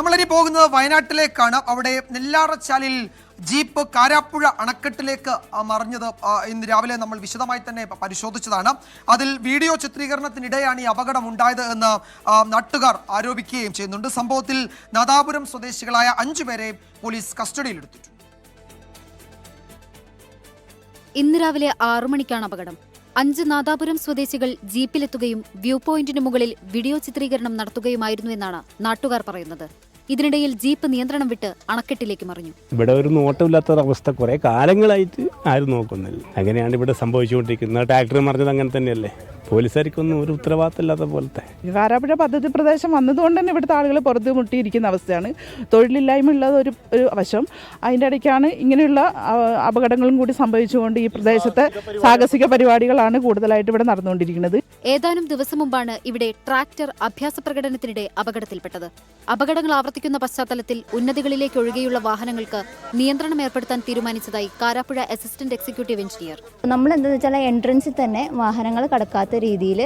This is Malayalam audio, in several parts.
നമ്മളിനി പോകുന്നത് വയനാട്ടിലേക്കാണ്. അവിടെ നെല്ലാറച്ചാലിൽ ജീപ്പ് കാരാപ്പുഴ അണക്കെട്ടിലേക്ക് മറിഞ്ഞത് ഇന്ന് രാവിലെ നമ്മൾ വിശദമായി തന്നെ പരിശോധിച്ചതാണ്. അതിൽ വീഡിയോ ചിത്രീകരണത്തിനിടെയാണ് ഈ അപകടം ഉണ്ടായത് എന്ന് നാട്ടുകാർ ആരോപിക്കുകയും ചെയ്യുന്നുണ്ട്. സംഭവത്തിൽ നാദാപുരം സ്വദേശികളായ അഞ്ചുപേരെ പോലീസ് കസ്റ്റഡിയിലെടുത്തിട്ടുണ്ട്. ഇന്ന് രാവിലെ ആറു മണിക്കാണ് അപകടം. അഞ്ച് നാദാപുരം സ്വദേശികൾ ജീപ്പിലെത്തുകയും വ്യൂ പോയിന്റിന് മുകളിൽ വീഡിയോ ചിത്രീകരണം നടത്തുകയുമായിരുന്നു എന്നാണ് നാട്ടുകാർ പറയുന്നത്. ഇതിനിടയിൽ ജീപ്പ് നിയന്ത്രണം വിട്ട് അണക്കെട്ടിലേക്ക് മറിഞ്ഞു. ഇവിടെ ഒരു നോട്ടമില്ലാത്ത അവസ്ഥ കുറെ കാലങ്ങളായിട്ട് ആരും നോക്കുന്നില്ല. അങ്ങനെയാണ് ഇവിടെ സംഭവിച്ചുകൊണ്ടിരിക്കുന്നത്. ട്രാക്ടർ മറിഞ്ഞത് അങ്ങനെ തന്നെയല്ലേ? പോലീസുകാർക്കൊന്നും ഒരു ഉത്തരവാദിത്തമില്ലാത്ത പോലത്തെ. ഈ കാരാപ്പുഴ പദ്ധതി പ്രദേശം വന്നതുകൊണ്ട് തന്നെ ഇവിടുത്തെ ആളുകൾ പുറത്ത് മുട്ടിയിരിക്കുന്ന അവസ്ഥയാണ്. തൊഴിലില്ലായ്മ ഉള്ളത് ഒരു ഒരു വശം. അതിന്റെ ഇടയ്ക്കാണ് ഇങ്ങനെയുള്ള അപകടങ്ങളും കൂടി സംഭവിച്ചുകൊണ്ട് ഈ പ്രദേശത്തെ സാഹസിക പരിപാടികളാണ് കൂടുതലായിട്ട് ഇവിടെ നടന്നുകൊണ്ടിരിക്കുന്നത്. ഏതാനും ദിവസം മുമ്പാണ് ഇവിടെ ട്രാക്ടർ അഭ്യാസ പ്രകടനത്തിനിടെ അപകടത്തിൽപ്പെട്ടത്. അപകടങ്ങൾ ആവർത്തിക്കുന്ന പശ്ചാത്തലത്തിൽ ഉന്നതികളിലേക്ക് ഒഴികെയുള്ള വാഹനങ്ങൾക്ക് നിയന്ത്രണം ഏർപ്പെടുത്താൻ തീരുമാനിച്ചതായി കാരാപ്പുഴ അസിസ്റ്റന്റ് എക്സിക്യൂട്ടീവ് എഞ്ചിനീയർ. നമ്മൾ എന്താണെന്ന് വെച്ചാൽ എൻട്രൻസിൽ തന്നെ വാഹനങ്ങൾ കടക്കാത്ത രീതിയിൽ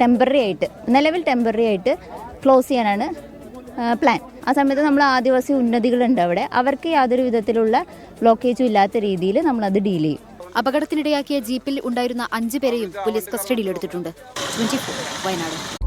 ടെമ്പററി ആയിട്ട് നിലവിൽ ടെമ്പററി ആയിട്ട് ക്ലോസ് ചെയ്യാനാണ് പ്ലാൻ ആ സമയത്ത് നമ്മൾ ആദിവാസി ഉന്നതികളുണ്ട് അവിടെ. അവർക്ക് യാതൊരു വിധത്തിലുള്ള ബ്ലോക്കേജും ഇല്ലാത്ത രീതിയിൽ നമ്മളത് ഡീൽ ചെയ്യും. അപകടത്തിനിടയാക്കിയ ജീപ്പിൽ ഉണ്ടായിരുന്ന അഞ്ചു പേരെയും പോലീസ് കസ്റ്റഡിയിലെടുത്തിട്ടുണ്ട് വയനാട്.